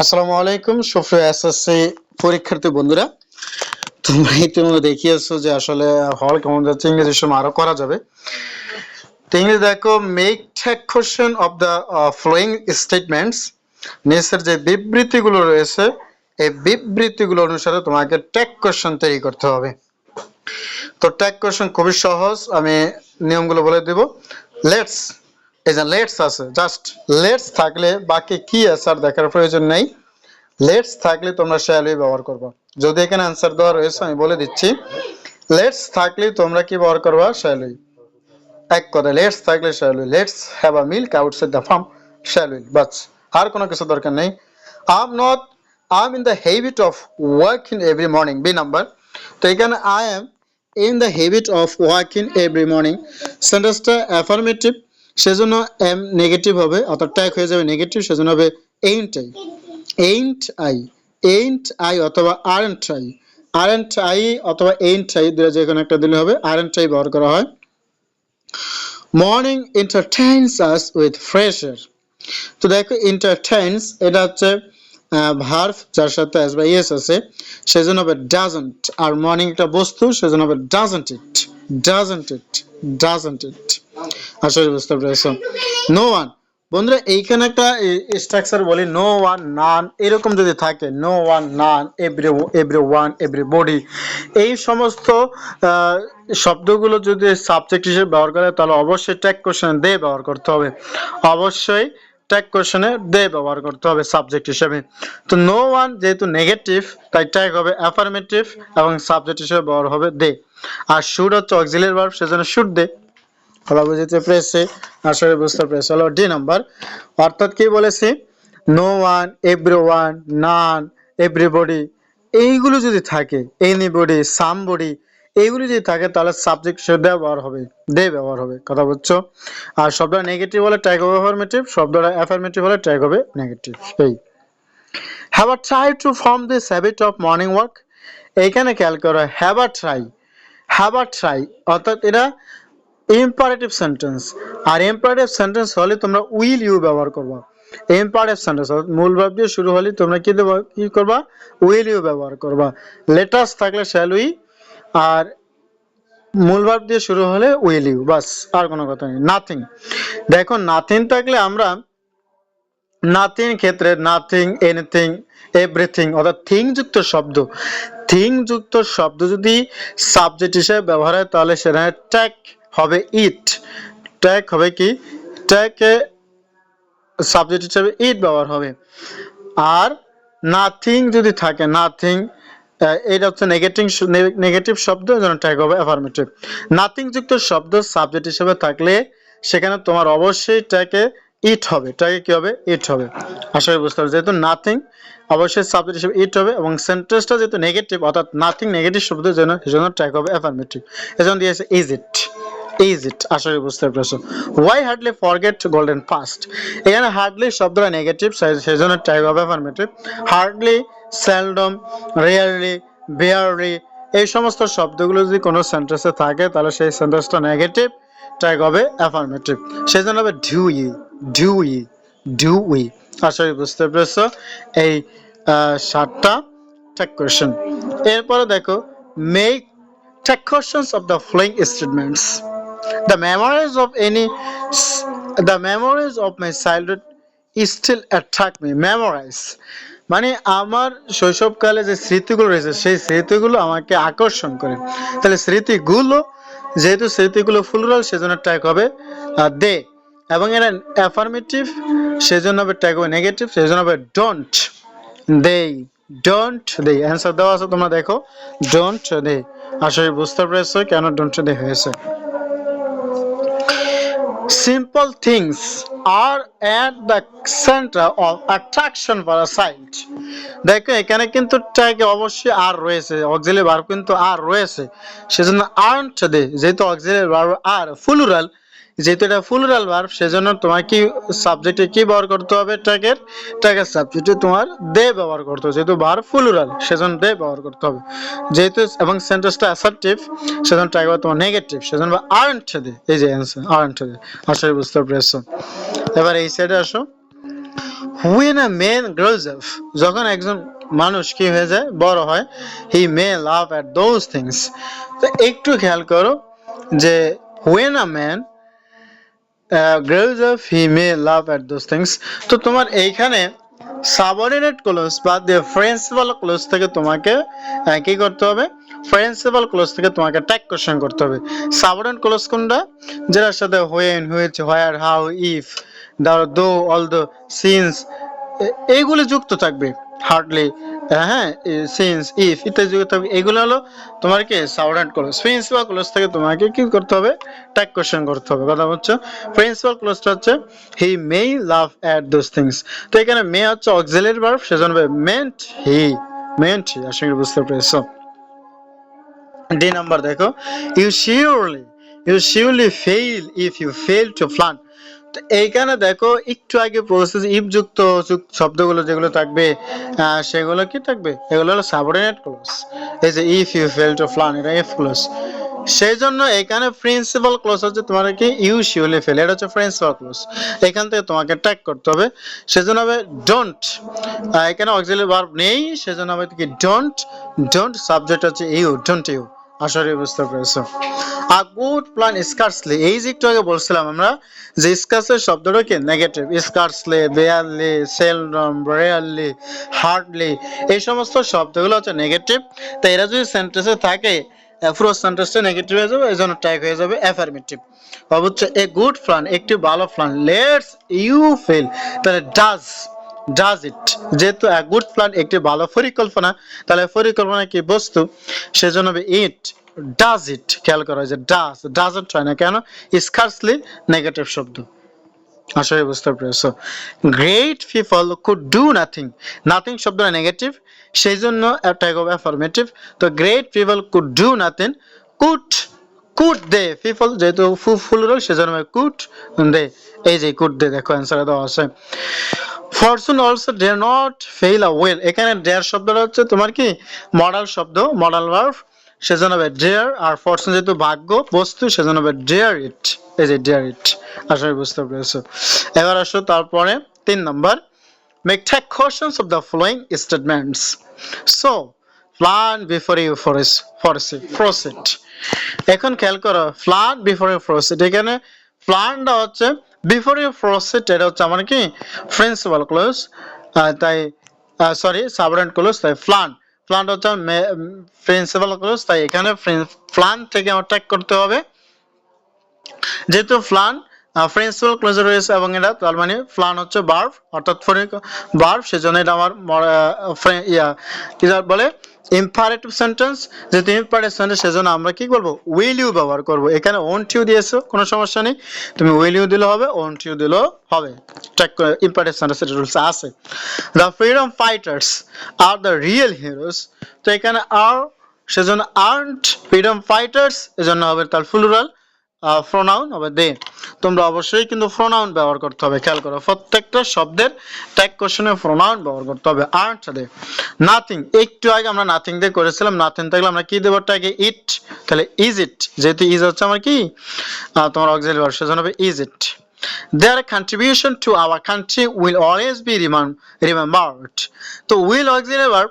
আসসালামু আলাইকুম, সুপ্রিয় এসএসসি পরীক্ষার্থী বন্ধুরা। তোমরা ইতিমধ্যে দেখিয়েছো যে আসলে হল কেমন যাচ্ছে ইংরেজির সময় আরও করা যাবে। তো ইংরেজি দেখো make tag question of the following statements নিচের যে বিবৃতিগুলো রয়েছে, এই বিবৃতিগুলো অনুসারে তোমাকে টেক কোশ্চেন তৈরি করতে হবে। তো ট্যাগ কোশ্চেন খুবই সহজ, আমি নিয়মগুলো বলে দিব। লেটস এই যে লেটস আছে জাস্ট লেটস থাকলে বাকি কি আছে দেখার প্রয়োজন নেই। লেটস থাকলে তোমরা শ্যালই ব্যবহার করবে। যদি এখানে অ্যান্সার দেওয়া রয়েছে, আমি বলে দিচ্ছি। লেটস থাকলে তোমরা কি ব্যবহার করবা? শ্যালই এক কথা লেটস থাকলে shall we let's have a milk outside the farm shall we বাস, আর কোনো কিছু দরকার নেই। I am not I in the habit of working every morning B number তো এখানে I am in the habit of working every morning সেন্টেন্সটা affirmative সেজন্য am negative হবে, অর্থাৎ ট্যাগ হয়ে যাবে নেগেটিভ সেজন্য হবে ain't I ain't I ain't I অথবা আরেন্ট আই আরেন্ট আই অথবা এইন্ট আই দুটো যে কোনো একটা দিলে হবে আরেন্ট আই ব্যবহার করা হয়। Morning entertains us with fresh air তো দেখো এন্টারটেইনস এটা হচ্ছে ভার্ভ যার সাথে অ্যাজ বা ইয়েস আছে, সেজন্য হবে ডাজন্ট আর মর্নিং একটা বস্তু, সেজন্য হবে doesn't it doesn't it doesn't it আসলে বুঝতে পেরেছ। নো ওয়ান বন্ধুরা, এইখানে একটা স্ট্রাকচার বলি নো ওয়ান নান এরকম যদি থাকে no one none every everyone everybody এই সমস্ত শব্দগুলো যদি সাবজেক্ট হিসেবে ব্যবহার করে তাহলে অবশ্যই ট্যাগ কোশ্চেনে দে ব্যবহার করতে হবে। অবশ্যই ট্যাগ কোশ্চেনে দে ব্যবহার করতে হবে সাবজেক্ট হিসেবে। তো নো ওয়ান যেহেতু নেগেটিভ তাই ট্যাগ হবে অ্যাফার্মেটিভ এবং সাবজেক্ট হিসেবে ব্যবহার হবে দে আর শুড হচ্ছে অক্সিলিয়ারি ভার্ব সেজন্য শুড দে ফলা বুঝতে পেরেছে আসলে বুঝতে পেরেছে। হলো ডি নাম্বার অর্থাৎ কি বলেছি? No one everyone none everybody এইগুলো যদি থাকে এনিবডি সামবডি এইগুলো যদি থাকে, তাহলে সাবজেক্ট হিসেবে ব্যবহার হবে দে ব্যবহার হবে। কথা বুঝছ? আর শব্দটা নেগেটিভ হলে ট্যাগ হবে অ্যাফার্মেটিভ শব্দটা অ্যাফার্মেটিভ হলে ট্যাগ হবে নেগেটিভ এই। Have a try to form this habit of morning walk এইখানে খেয়াল করো have a try have a try অর্থাৎ এটা ইম্পারেটিভ সেন্টেন্স আর ইম্পারেটিভ সেন্টেন্স হলে তোমরা উইল ইউ ব্যবহার করবা। ইম্পারেটিভ সেন্টেন্স মূল ভাব দিয়ে শুরু হলে তোমরা কি দেবো, কি করবা? উইল ইউ ব্যবহার করবা। লেটার্স থাকলে শ্যাল উই আর মূল ভাব দিয়ে শুরু হলে উইল ইউ বাস, আর কোনো কথা নেই নাথিং দেখো নাথিং থাকলে আমরা নাথিং ক্ষেত্রে নাথিং এনিথিং এভরিথিং অর্থাৎ থিং যুক্ত শব্দ। থিং যুক্ত শব্দ যদি সাবজেক্ট হিসেবে ব্যবহার হয়, তাহলে সেখানে ট্যাগ হবে ইট ট্যাগ হবে কি? ট্যাগে সাবজেক্ট হিসেবে ইট ব্যবহার হবে। আর নাথিং যদি থাকে নাথিং এটা হচ্ছে নেগেটিভ নেগেটিভ শব্দ যেন ট্যাগ হবে অ্যাফার্মেটিভ নাথিং যুক্ত শব্দ সাবজেক্ট হিসেবে থাকলে সেখানে তোমার অবশ্যই ট্যাগে ইট হবে। ট্যাগে কি হবে? ইট হবে। আশা করি বুঝতে পারছি। যেহেতু নাথিং অবশ্যই সাবজেক্ট হিসেবে ইট হবে এবং সেন্টেন্সটা যেহেতু নেগেটিভ অর্থাৎ নাথিং নেগেটিভ শব্দ যেন সেজন্য ট্যাগ হবে অ্যাফার্মেটিভ এজন্য দিয়েছে ইজ ইট ইজ ইট? আশা করি বুঝতে পেরেছ। We hardly forget golden past এখানে হার্ডলি শব্দটা নেগেটিভ সেজন্য ট্যাগ হবে affirmative hardly seldom rarely barely এই সমস্ত শব্দগুলো যদি কোনো সেন্টেন্সে থাকে, তাহলে সেই সেন্টেন্সটা নেগেটিভ ট্যাগ হবে অ্যাফার্মেটিভ সেজন্য হবে do we do we do we আশা করি বুঝতে পেরেছ এই সাতটা ট্যাগ কোয়েশ্চেন এরপরে দেখো make tag questions of the following statements the memories of any the memories of my childhood still attract me. Memorize. মানে আমার শৈশবকালে যে স্মৃতিগুলো রয়েছে, সেই স্মৃতিগুলো আমাকে আকর্ষণ করে। তাহলে স্মৃতিগুলো, যেহেতু স্মৃতিগুলো ফুলরাল, সেজন্য ট্যাগ হবে দে। এবং এরা অ্যাফার্মেটিভ সেজন্য হবে ট্যাগ হবে নেগেটিভ সেজন্য হবে don't they don't they answer দেওয়া আছে, তোমরা দেখো। ডোন্ট দে আসলে বুঝতে পেরেছ কেন ডোন্ট দে হয়েছে। Simple things are at the center of attraction for a child দেখো, এখানে কিন্তু ট্যাগে অবশ্যই আর রয়েছে অক্সিলারি ভার্ব কিন্তু আর রয়েছে। সেজন্য আর্নট দে, যেহেতু অক্সিলারি ভার্ব আর ফুলুরাল যেহেতু এটা ফুলুরাল ভার্ব সেজন্য তোমার কি সাবজেক্টে কি ব্যবহার করতে হবে? ট্যাগের ট্যাগের সাবজেক্টে তোমার দে ব্যবহার করতে হবে। যেহেতু ভার্ব ফুলুরাল সেজন্য দে ব্যবহার করতে হবে। যেহেতু এবং সেন্টেন্সটা অ্যাসার্টিভ সেজন্য ট্যাগ হবে তোমার নেগেটিভ সেজন্য আর্নট দে। এই যে অ্যান্সার আর্নট দে। করি বুঝতে পেরেছ। এবার এই সাইডে আসো। When a man grows up যখন একজন মানুষ কি হয়ে যায়? বড় হয়। He may love at those things তো একটু খেয়াল করো যে when a man grows of he love at those things তো তোমার এইখানে সাবঅর্ডিনেট ক্লোজ বা প্রিন্সিপাল ক্লোজ থেকে তোমাকে কি করতে হবে? প্রিন্সিপাল ক্লোজ থেকে তোমাকে ট্যাগ কোশ্চেন করতে হবে। সাবঅর্ডিনেট ক্লোজ কোনটা? যেটার সাথে when which where how if the though all the since এইগুলো যুক্ত থাকবে হার্ডলি হ্যাঁ সিন্স ইফ ইত্যাদি যুক্ত থাকবে এগুলো হলো তোমার কি সাবঅর্ডিনেট ক্লোজ প্রিন্সিপাল ক্লোজ থেকে তোমাকে কি করতে হবে? ট্যাগ কোশ্চেন করতে হবে। কথা হচ্ছে প্রিন্সিপাল ক্লোজটা হচ্ছে he may love at those things তো এখানে মে হচ্ছে অক্সিলারি ভার্ব সেজন্য মেন্ট হি মেন্ট হি আশা করি বুঝতে পেরেছ। ডি নাম্বার দেখো। You surely you surely fail if you fail to plan এইখানে দেখো, একটু আগে প্রসেস ইফ যুক্ত যুক্ত শব্দগুলো যেগুলো থাকবে সেগুলো কি থাকবে? এগুলো হলো সাবঅর্ডিনেট ক্লোজ এই যে if you fail to plan এটা ইফ ক্লোজ সেই জন্য এখানে প্রিন্সিপাল ক্লোজ হচ্ছে তোমার কি? ইউ শিওরলি ফেল এটা হচ্ছে প্রিন্সিপাল ক্লোজ এখান থেকে তোমাকে ট্যাগ করতে হবে। সেজন্য হবে ডোন্ট এখানে অক্সিলারি ভার্ব নেই। সেজন্য হবে কি? ডোন্ট ডোন্ট সাবজেক্ট হচ্ছে ইউ ডোন্ট ইউ করি বুঝতে পেরেছ। আ গুড প্ল্যান স্কার্সলি এই যে একটু আগে বলছিলাম আমরা যে স্কার্সের শব্দটা কি? Negative scarcely barely seldom rarely hardly এই সমস্ত শব্দগুলো হচ্ছে নেগেটিভ তো এরা যদি সেন্টেন্সে থাকে পুরো সেন্টেন্সটা নেগেটিভ হয়ে যাবে এই জন্য ট্যাগ হয়ে যাবে অ্যাফার্মেটিভ অবশ্য এ গুড প্ল্যান একটি ভালো প্ল্যান লেটস ইউ ফেল তাহলে ডাজ ডাজ ইট যেহেতু গুড প্ল্যান একটি ভালো পরিকল্পনা, তাহলে পরিকল্পনা কি বস্তু? সেজন্য হবে ইট ডাজ ইট খেয়াল করা যে ডাজ ডাজন্ট হয় না কেন? স্কার্সলি নেগেটিভ শব্দ। করি বুঝতে পেরেছ। Great people could do nothing nothing শব্দটা নেগেটিভ সেই জন্য ট্যাগ হবে অ্যাফার্মেটিভ তো great people could do nothing could could they people যেহেতু ফুল রোল সেজন্য কুড দে এই যে কুড দে দেখো অ্যান্সারে দেওয়া আছে। Fortune also dare not fail a well এখানে ডেয়ার শব্দটা হচ্ছে তোমার কি? মডাল শব্দ মডাল ভার্ভ সেজন্য হবে ডেয়ার আর ফরচুন যেহেতু ভাগ্য, বস্তু, সেজন্য হবে ডেয়ার ইট এই যে ডেয়ার ইট করি বুঝতে পেরেছ। এবার আসো তারপরে তিন নম্বর। Make take questions of the following statements. So, plan before you proceed proceed proceed এখন খেয়াল করো প্ল্যান বিফোর ইউ প্রসিড এখানে প্ল্যানটা হচ্ছে বিফোর ইউ প্রসিড এটা হচ্ছে আমার কি প্রিন্সিপাল ক্লোজ তাই সরি সাবরেন্ট ক্লোজ তাই প্ল্যান প্লান্ট হচ্ছে প্রিন্সিপাল ক্লোজ তাই এখানে প্ল্যান থেকে আমার ট্যাগ করতে হবে। যেহেতু প্ল্যান প্রিন্সিপাল ক্লোজে রয়েছে এবং এটা তার মানে প্ল্যান হচ্ছে বার্ভ অর্থাৎ বার্ভ সেজন্য এটা আমার ইয়া, কি বলে? ইম্পারেটিভ সেন্টেন্স যেহেতু ইম্পারেটিভ সেন্টেন্স সেজন্য আমরা কি বলব উইল ইউ ব্যবহার করব। এখানে ওন্ট ইউ দিয়েছ, কোনো সমস্যা নেই। তুমি উইল ইউ দিলে হবে ওন্ট ইউ দিলেও হবে। ট্যাগ করে ইম্পারেটিভ সেন্টেন্স এটা রুলস আছে। The freedom fighters are the real heroes তো এখানে আর সেজন্য আর্নড ফ্রিডম ফাইটার্স এজন্য হবে তার ফুলুরাল প্রোনাউন হবে দে। তোমরা অবশ্যই কিন্তু প্রোনাউন ব্যবহার করতে হবে, খেয়াল করো। প্রত্যেকটা শব্দের ট্যাগ কোশ্চেনে প্রোনাউন ব্যবহার করতে হবে। আর্ট দে নাথিং একটু আগে আমরা নাথিং দিয়ে করেছিলাম নাথিং থাকলে আমরা কি দেবো ট্যাগে? ইট তাহলে ইজ ইট যেহেতু ইজ হচ্ছে আমার কি? তোমার অক্সিলারি ভার্ব সেজন্য হবে is it their contribution to our country will always be remem- remembered. তো will auxiliary verb,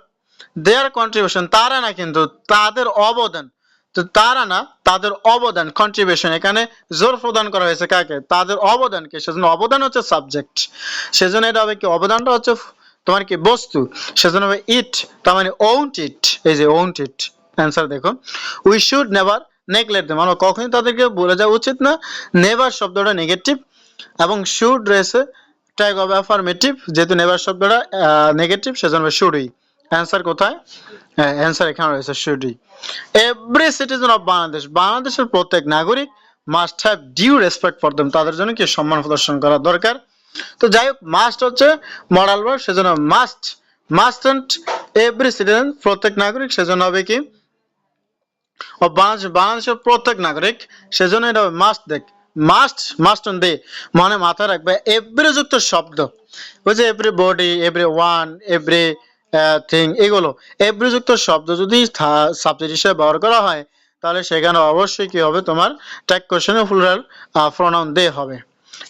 their contribution, তারা না কিন্তু, তাদের অবদান তো তারা না তাদের অবদান কন্ট্রিবিউশন এখানে জোর প্রদান করা হয়েছে কাকে? তাদের অবদানকে। সেজন্য অবদান হচ্ছে সাবজেক্ট সেজন্য এটা হবে কি? অবদানটা হচ্ছে তোমার কি? বস্তু। সেজন্য হবে ইট তার মানে ওন্ট ইট এই যে ওন্ট ইট অ্যান্সার দেখো। We should never neglect them আমরা কখনই তাদেরকে বলে যাওয়া উচিত না। নেভার শব্দটা নেগেটিভ এবং শুড রয়েছে। ট্যাগ অফ অ্যাফার্মেটিভ যেহেতু নেভার শব্দটা নেগেটিভ সেজন্য শুডই অ্যান্সার কোথায়? অ্যান্সার এখানে রয়েছে should we every citizen of Bangladesh বাংলাদেশের প্রত্যেক নাগরিক must have due respect for them তাদের জন্য কি সম্মান প্রদর্শন করা দরকার? তো যাই হোক মাস্ট হচ্ছে মডাল ভার্ব সেজন্য must must and every citizen প্রত্যেক নাগরিক, সেজন্য হবে কি? ও বাংলাদেশ বাংলাদেশের প্রত্যেক নাগরিক, সেজন্য এটা মাস্ট দেখ। মাস্ট মাস্ট অন দে মনে মাথায় রাখবে এভরি যুক্ত শব্দ। ওই যে every body every one every thing এগুলো। এভরি যুক্ত শব্দ যদি সাবজেক্ট হিসেবে ব্যবহার করা হয়, তাহলে সেখানে অবশ্যই কি হবে? তোমার ট্যাগ কোশ্চেনে ফুলার প্রোনাউন দে হবে।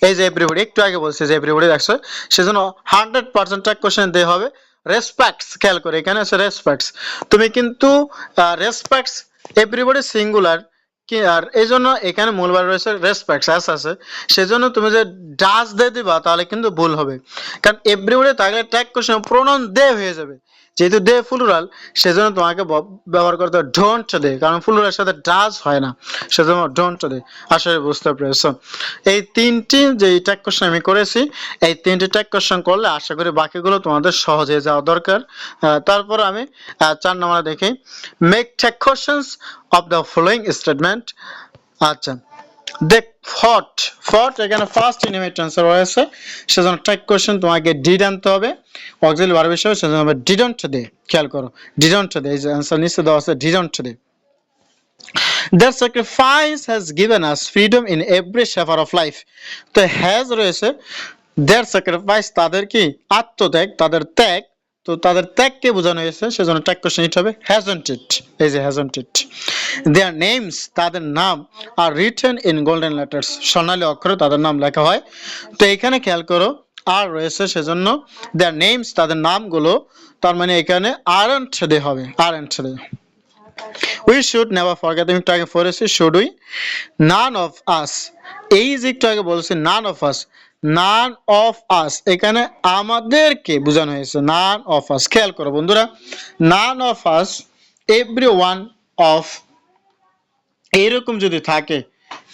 এই যে এভরিবডি একটু আগে বলছে যে এভরিবডি দেখছ, সেজন্য hundred percent tag question they হবে। রেসপেক্টস খেয়াল করে, এখানে আছে রেসপেক্টস তুমি কিন্তু রেসপেক্টস এভরিবডি সিঙ্গুলার কি? আর এই জন্য এখানে মূলবার রয়েছে রেসপেক্ট অ্যাস আছে। সেজন্য তুমি যে ডাস দিয়ে দিবা, তাহলে কিন্তু ভুল হবে। কারণ এভরিবডি তাহলে ট্যাগ কোশ্চেন প্রণাম দে হয়ে যাবে। যেহেতু দে ফুলুরাল সেজন্য তোমাকে ব্যবহার করতে হবে ডোন্ট দে কারণ ফুলুরার সাথে ডাজ হয় না, সেজন্য ডোন্ট দে আসলে বুঝতে পেরেছ। এই তিনটি যে ট্যাগ কোশ্চেন আমি করেছি, এই তিনটি ট্যাগ কোশ্চেন করলে আশা করি বাকিগুলো তোমাদের সহজ হয়ে যাওয়া দরকার। তারপর আমি চার নম্বরে দেখি। Make tag questions of the following statement আচ্ছা। দেখ, ফট ফট, এখানে ফার্স্ট ইনিমেট আনসার রয়েছে সেজন্য কোশ্চেন তোমাকে ডিড আনতে হবে। অক্সিল সেজন্য হবে ডিডন্ট দে খেয়াল করো। ডিডন্ট দে এই যে আনসার নিচে দেওয়া আছে didn't they Their sacrifice has given us freedom in every sphere of life. তো হ্যাজ রয়েছে। Their sacrifice তাদের কি? আত্মত্যাগ, তাদের ত্যাগ। তো তাদের ত্যাগকে বোঝানো হয়েছে, সেজন্য ট্যাগ কোশ্চেন নিতে হবে হ্যাজন্ট ইট এই যে হ্যাজন্ট ইট দেয়ার নেমস তাদের নাম are written in golden letters সোনালী অক্ষরে তাদের নাম লেখা হয়। তো এখানে খেয়াল করো, আর রয়েছে, সেজন্য দেয়ার নেমস তাদের নামগুলো, তার মানে এখানে আরেন্ট দে হবে aren't they we should never forget আমি আগে পড়েছি should we none of us এই যে একটু আগে বলছি নান অফ আস নান অফ আস এখানে আমাদেরকে বোঝানো হয়েছে নান অফ আস খেয়াল করো বন্ধুরা none of us every one of এইরকম যদি থাকে,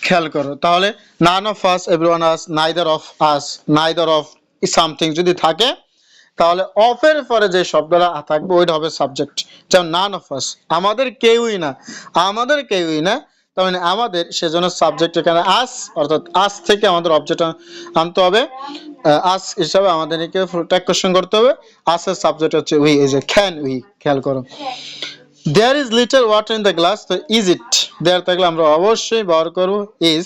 খেয়াল করো। তাহলে none of us every one us neither of us neither of something যদি থাকে, তাহলে অফের পরে যে শব্দটা থাকবে, ওইটা হবে সাবজেক্ট যেমন নান অফ আস আমাদের কেউই না, আমাদের কেউই না তার মানে আমাদের সেজন্য সাবজেক্ট এখানে আস অর্থাৎ আস থেকে আমাদের অবজেক্ট আনতে হবে। আস হিসাবে আমাদেরকে ট্যাগ কোশ্চেন করতে হবে। আসের সাবজেক্ট হচ্ছে উই এই যে ক্যান উই খেয়াল করো। There is little water in the glass তো ইজ ইট দেয়ার থাকলে আমরা অবশ্যই ব্যবহার করব is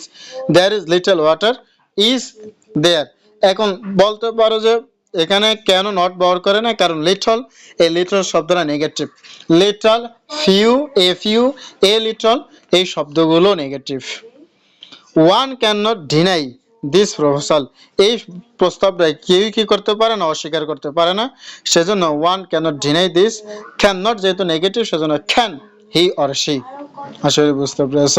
there is little water is there এখন বলতে পারো যে এখানে কেন নট ব্যবহার করে না? কারণ লিটল এই লিটল শব্দটা negative little few a few a little এই শব্দগুলো negative one cannot deny this proposal এই প্রস্তাবটা কেউই কি করতে পারে না, অস্বীকার করতে পারে না। সেজন্য one cannot deny this cannot যেহেতু নেগেটিভ সেজন্য ক্যান হি অর সি আসলে বুঝতে পেরেছ?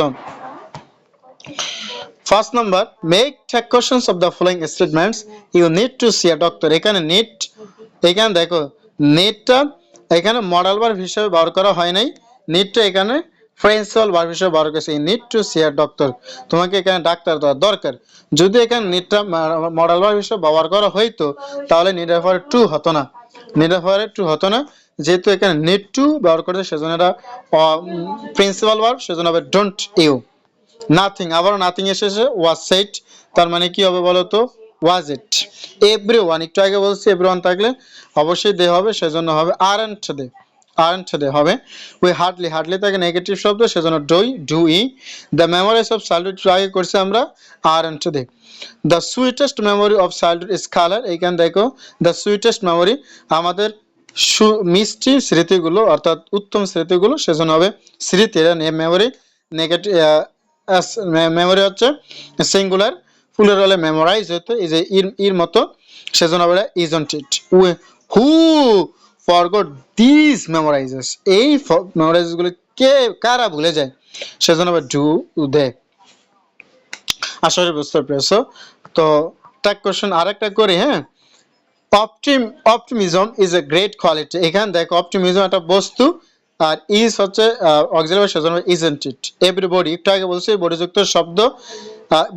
First number make tag questions of the following statements you need to see a doctor এখানে নিট এখানে দেখো নিডটা এখানে মডেল বার হিসেবে ব্যবহার করা হয় নাই। নিডটা এখানে প্রিন্সিপাল বার হিসেবে ব্যবহার করেছে। Need to see a doctor তোমাকে এখানে ডাক্তার দেওয়া দরকার। যদি এখানে নিডটা মডেল বার হিসেবে ব্যবহার করা হইতো, তাহলে রেফার টু হতো না। রেফার টু হতো না। যেহেতু এখানে নিড টু ব্যবহার করেছে, সেজন্য এটা প্রিন্সিপাল ভার্ব সেজন্য হবে ডোন্ট ইউ নাথিং আবার নাথিং এসেছে ওয়াজ সেট তার মানে কি হবে বলো তো? ওয়াজ ইট এভরি ওয়ান একটু আগে বলছি এভরি ওয়ান থাকলে অবশ্যই দে হবে, সেজন্য হবে aren't they and they হবে? উই হার্ডলি হার্ডলি থাকে নেগেটিভ শব্দ, সেজন্য do we do we the memories of childhood আগে করছি আমরা and they the sweetest memory of childhood is colour এইখানে দেখো দ্য সুইটেস্ট মেমোরি আমাদের মিষ্টি স্মৃতিগুলো, অর্থাৎ উত্তম স্মৃতিগুলো, সেজন্য হবে স্মৃতি মেমোরি নেগেটিভ মেমোরি হচ্ছে সিঙ্গুলার ফুলের হলে মেমোরাইজ হতো এই যে ইর ইর মতো, সেজন্য আমরা isn't it we who forgot this memorises এই মেমোরাইজগুলো কে, কারা ভুলে যায়? সেজন্য আবার ডু দে আসলে বুঝতে পেরেছ? তো ট্যাগ কোশ্চেন আরেকটা করি হ্যাঁ? Optim optimism is a great quality এখানে দেখো অপটিমিজম একটা বস্তু আর ইজ হচ্ছে অক্সিলারি সেজন্য ইজেন্ট ইট এভরিবডি একটু আগে বলছি, বডিযুক্ত শব্দ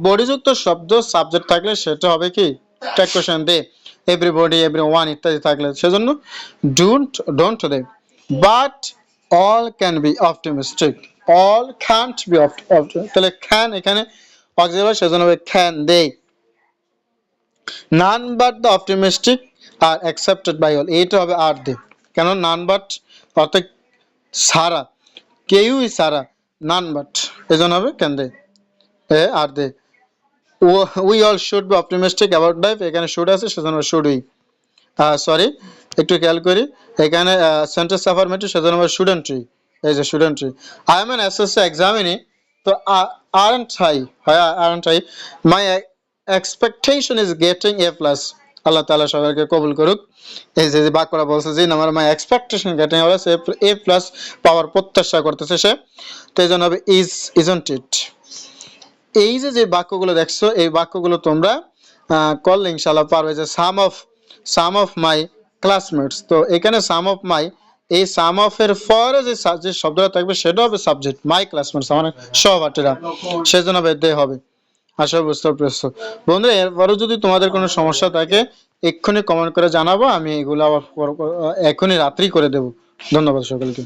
বডিযুক্ত শব্দ সাবজেক্ট থাকলে সেটা হবে কি? Tag question they everybody everyone ইত্যাদি থাকলে। সেজন্য don't don't they but all can be optimistic all can't be তাহলে ক্যান এখানে অক্সিলারি সেজন্য হবে can they none but the optimistic are accepted by all এইটা হবে আর দে কেন? নান বাট অর্থাৎ সারা, কেউই সারা নান বাট এজন্য হবে can they a are they we all should be optimistic about life এখানে শুড আছে, সেজন্য শুড উই সরি একটু খেয়াল করি। এখানে সেন্টেন্স অ্যাফার্মেটিভ সেজন্য হবে শুডেন্ট এই যে shouldn't I am an SSC examinee তো আরেন্ট হাই হয় aren't I my expectation is getting A plus আল্লাহ তাআলা সবাইকে কবুল করুক। এই যে যে বলছে যে আমার my expectation A plus A plus পাওয়ার প্রত্যাশা করতেছে সে। তো এই জন্য হবে ইজ ইজন্ট ইট এই যে যে বাক্যগুলো দেখছ, এই বাক্যগুলো তোমরা করলে ইনশাল্লাহ পারবে যে some of some of my classmates তো এখানে সাম অফ মাই এই সাম অফ এর পরে যে সা- যে শব্দটা থাকবে, সেটা হবে সাবজেক্ট মাই ক্লাসমেটস আমার সহপাঠীরা। সেজন্য হবে দে হবে। আশা বুঝতে পারছ। বন্ধুরা, এরপরও যদি তোমাদের কোনো সমস্যা থাকে, এক্ষুনি কমেন্ট করে জানাব, আমি এগুলো আবার এখনই রাত্রি করে দেব। ধন্যবাদ সকলকে।